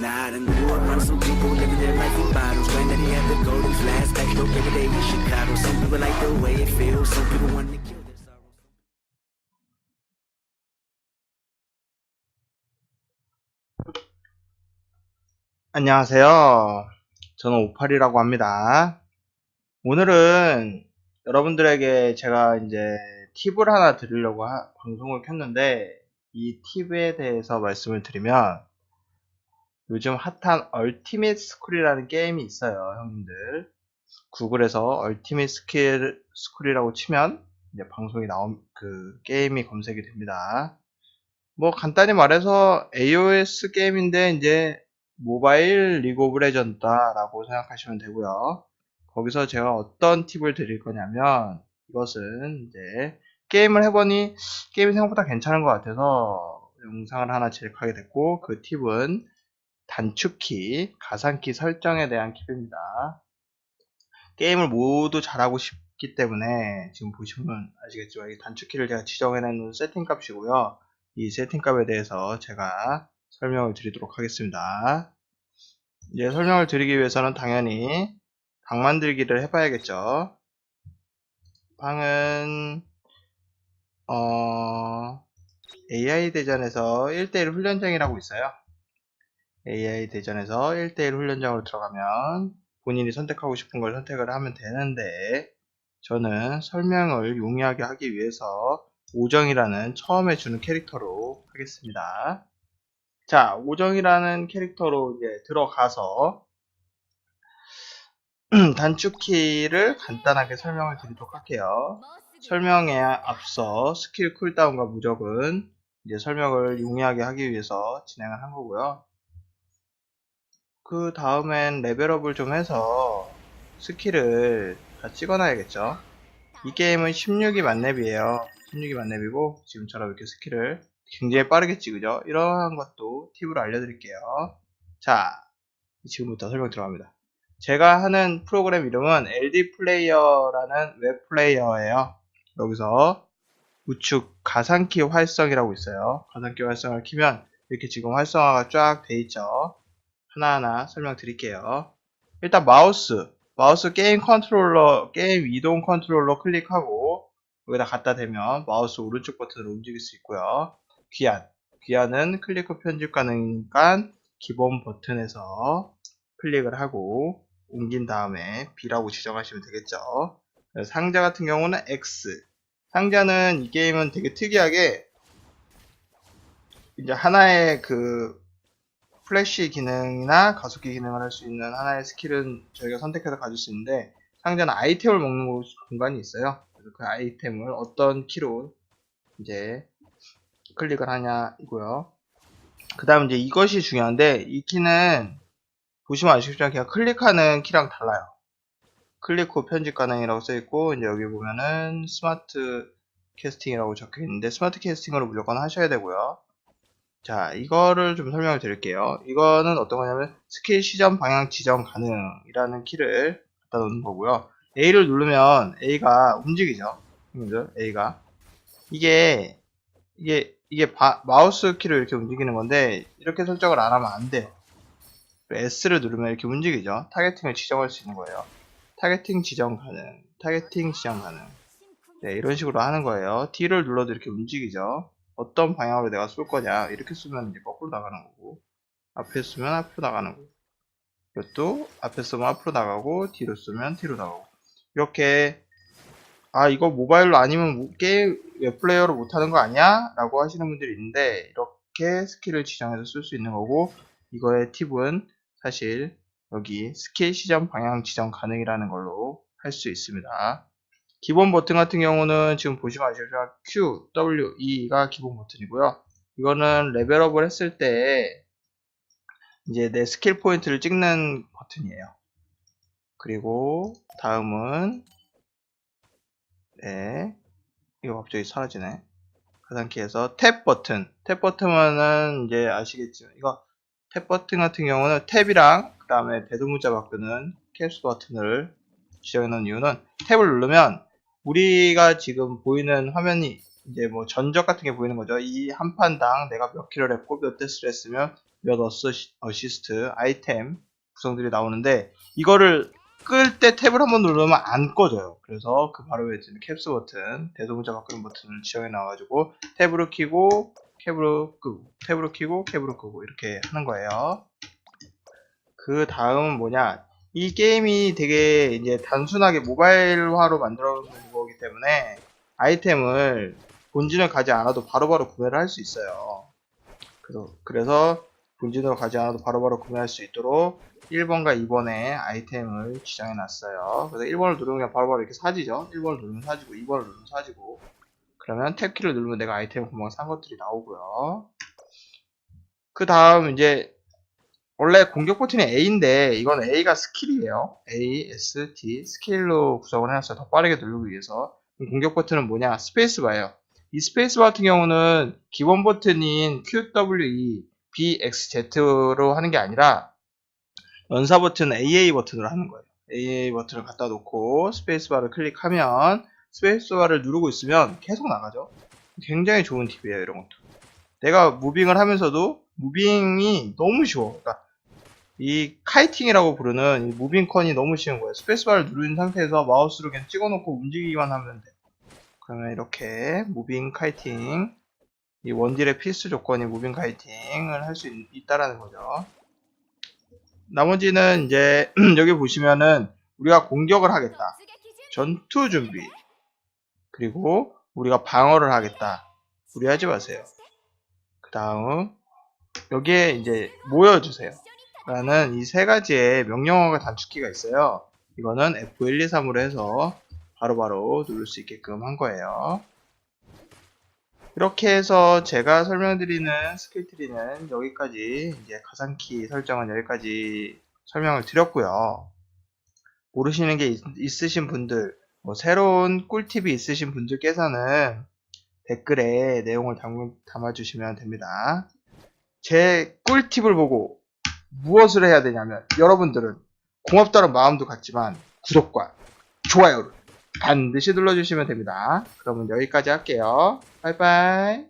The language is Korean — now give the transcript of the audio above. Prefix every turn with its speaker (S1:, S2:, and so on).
S1: Now I done grew up around some people living their life in bottles. Granddaddy had the golden flask, back door every day in Chicago. Some people like the way it feels, some people want to kill their sorrows.
S2: 안녕하세요. 저는 58이라고 합니다. 오늘은 여러분들에게 제가 이제 팁을 하나 드리려고 하- 방송을 켰는데 이 팁에 대해서 말씀을 드리면 요즘 핫한 얼티밋 스쿨이라는 게임이 있어요, 형님들. 구글에서 얼티밋 스킬 스쿨이라고 치면 이제 방송이 나온 그 게임이 검색이 됩니다. 뭐 간단히 말해서 AOS 게임인데 이제 모바일 리그 오브 레전드다라고 생각하시면 되고요. 거기서 제가 어떤 팁을 드릴 거냐면 이것은 이제 게임을 해보니 게임이 생각보다 괜찮은 것 같아서 영상을 하나 제작하게 됐고 그 팁은 단축키, 가상키 설정에 대한 팁입니다. 게임을 모두 잘하고 싶기 때문에 지금 보시면 아시겠지만 이 단축키를 제가 지정해놓은 세팅 값이고요. 이 세팅 값에 대해서 제가 설명을 드리도록 하겠습니다. 이제 설명을 드리기 위해서는 당연히 방 만들기를 해봐야겠죠. 방은 어, AI 대전에서 1대1 훈련장이라고 있어요. AI 대전에서 1대1 훈련장으로 들어가면 본인이 선택하고 싶은 걸 선택을 하면 되는데 저는 설명을 용이하게 하기 위해서 오정이라는 처음에 주는 캐릭터로 하겠습니다. 자, 오정이라는 캐릭터로 이제 들어가서 단축키를 간단하게 설명을 드리도록 할게요. 설명에 앞서 스킬 쿨다운과 무적은 이제 설명을 용이하게 하기 위해서 진행을 한 거고요. 그 다음엔 레벨업을 좀 해서 스킬을 다 찍어놔야겠죠. 이 게임은 16이 만렙이에요. 16이 만렙이고 지금처럼 이렇게 스킬을 굉장히 빠르게 찍으죠. 이러한 것도 팁으로 알려드릴게요. 자, 지금부터 설명 들어갑니다. 제가 하는 프로그램 이름은 LD 플레이어라는 웹 플레이어예요. 여기서 우측 가상키 활성이라고 있어요. 가상키 활성을 키면 이렇게 지금 활성화가 쫙 돼 있죠. 하나하나 설명드릴게요. 일단 마우스, 마우스 게임 컨트롤러, 게임 이동 컨트롤러 클릭하고 여기다 갖다 대면 마우스 오른쪽 버튼을 움직일 수 있고요. 귀한, 귀한은 클릭 후 편집 가능하니까 기본 버튼에서 클릭을 하고 옮긴 다음에 B라고 지정하시면 되겠죠. 상자 같은 경우는 X. 상자는 이 게임은 되게 특이하게 이제 하나의 그 플래시 기능이나 가속기 기능을 할 수 있는 하나의 스킬은 저희가 선택해서 가질 수 있는데 상자는 아이템을 먹는 곳- 공간이 있어요. 그래서 그 아이템을 어떤 키로 이제 클릭을 하냐 이고요. 그 다음 이제 이것이 중요한데 이 키는 보시면 아시겠지만 그냥 클릭하는 키랑 달라요. 클릭 후 편집 가능이라고 써있고 이제 여기 보면은 스마트 캐스팅이라고 적혀 있는데 스마트 캐스팅으로 무조건 하셔야 되고요. 자 이거를 좀 설명을 드릴게요. 이거는 어떤 거냐면 스킬 시점 방향 지정 가능이라는 키를 갖다 놓는 거고요. A를 누르면 A가 움직이죠. A가 이게 이게 이게 바- 마우스 키로 이렇게 움직이는 건데 이렇게 설정을 안 하면 안 돼요. S를 누르면 이렇게 움직이죠. 타겟팅을 지정할 수 있는 거예요. 타겟팅 지정 가능, 타겟팅 지정 가능. 네, 이런 식으로 하는 거예요. D를 눌러도 이렇게 움직이죠. 어떤 방향으로 내가 쏠 거냐. 이렇게 쏘면 이제 거꾸로 나가는 거고, 앞에 쏘면 앞으로 나가는 거고, 이것도 앞에 쏘면 앞으로 나가고, 뒤로 쏘면 뒤로 나가고. 이렇게, 아, 이거 모바일로 아니면 뭐 게임 웹플레이어로 못하는 거 아니야? 라고 하시는 분들이 있는데, 이렇게 스킬을 지정해서 쓸 수 있는 거고, 이거의 팁은 사실 여기 스킬 시점 방향 지정 가능이라는 걸로 할 수 있습니다. 기본 버튼 같은 경우는 지금 보시면 아시겠지만 Q, W, E가 기본 버튼이고요. 이거는 레벨업을 했을 때 이제 내 스킬 포인트를 찍는 버튼이에요. 그리고 다음은 네 이거 갑자기 사라지네. 가상키에서 탭 버튼. 탭 버튼은 이제 아시겠지만 이거 탭 버튼 같은 경우는 탭이랑 그 다음에 대두문자 바꾸는 캡스 버튼을 지정해 놓은 이유는 탭을 누르면 우리가 지금 보이는 화면이 이제 뭐 전적 같은 게 보이는 거죠. 이 한 판당 내가 몇 킬을 했고 몇 대스를 했으면 몇 어시스, 어시스트, 아이템 구성들이 나오는데 이거를 끌 때 탭을 한번 누르면 안 꺼져요. 그래서 그 바로 위에 있는 캡스 버튼, 대소문자 바꾸는 버튼을 지정해 놔가지고 탭으로 키고 캡으로 끄고 탭으로 키고 캡으로 끄고 이렇게 하는 거예요. 그 다음은 뭐냐? 이 게임이 되게 이제 단순하게 모바일화로 만들어 놓은 거기 때문에 아이템을 본진을 가지 않아도 바로바로 구매를 할 수 있어요. 그래서, 본진으로 가지 않아도 바로바로 구매할 수 있도록 1번과 2번에 아이템을 지정해 놨어요. 그래서 1번을 누르면 바로바로 이렇게 사지죠. 1번을 누르면 사지고 2번을 누르면 사지고 그러면 탭키를 누르면 내가 아이템 금방 산 것들이 나오고요. 그 다음 이제 원래 공격 버튼이 A인데 이건 A가 스킬이에요. A, S, T 스킬로 구성을 해놨어요. 더 빠르게 누르기 위해서. 공격 버튼은 뭐냐? 스페이스바예요. 이 스페이스바 같은 경우는 기본 버튼인 Q, W, E, B, X, Z로 하는 게 아니라 연사 버튼 AA 버튼으로 하는 거예요. AA 버튼을 갖다 놓고 스페이스바를 클릭하면 스페이스바를 누르고 있으면 계속 나가죠. 굉장히 좋은 팁이에요, 이런 것도. 내가 무빙을 하면서도 무빙이 너무 쉬워. 그러니까 이 카이팅이라고 부르는 이 무빙컨이 너무 쉬운 거예요. 스페이스바를 누른 상태에서 마우스로 그냥 찍어놓고 움직이기만 하면 돼. 그러면 이렇게 무빙 카이팅, 이 원딜의 필수 조건이 무빙 카이팅을 할 수 있다라는 거죠. 나머지는 이제 여기 보시면은 우리가 공격을 하겠다. 전투 준비. 그리고 우리가 방어를 하겠다. 무리하지 마세요. 그 다음 여기에 이제 모여주세요. 라는 이 세 가지의 명령어가 단축키가 있어요. 이거는 F123으로 해서 바로 바로 누를 수 있게끔 한 거예요. 이렇게 해서 제가 설명드리는 스킬트리는 여기까지 이제 가상키 설정은 여기까지 설명을 드렸고요. 모르시는 게 있, 있으신 분들, 뭐 새로운 꿀팁이 있으신 분들께서는 댓글에 내용을 담, 담아주시면 됩니다. 제 꿀팁을 보고 무엇을 해야 되냐면 여러분들은 고맙다는 마음도 같지만 구독과 좋아요를 반드시 눌러주시면 됩니다. 그러면 여기까지 할게요. 바이바이.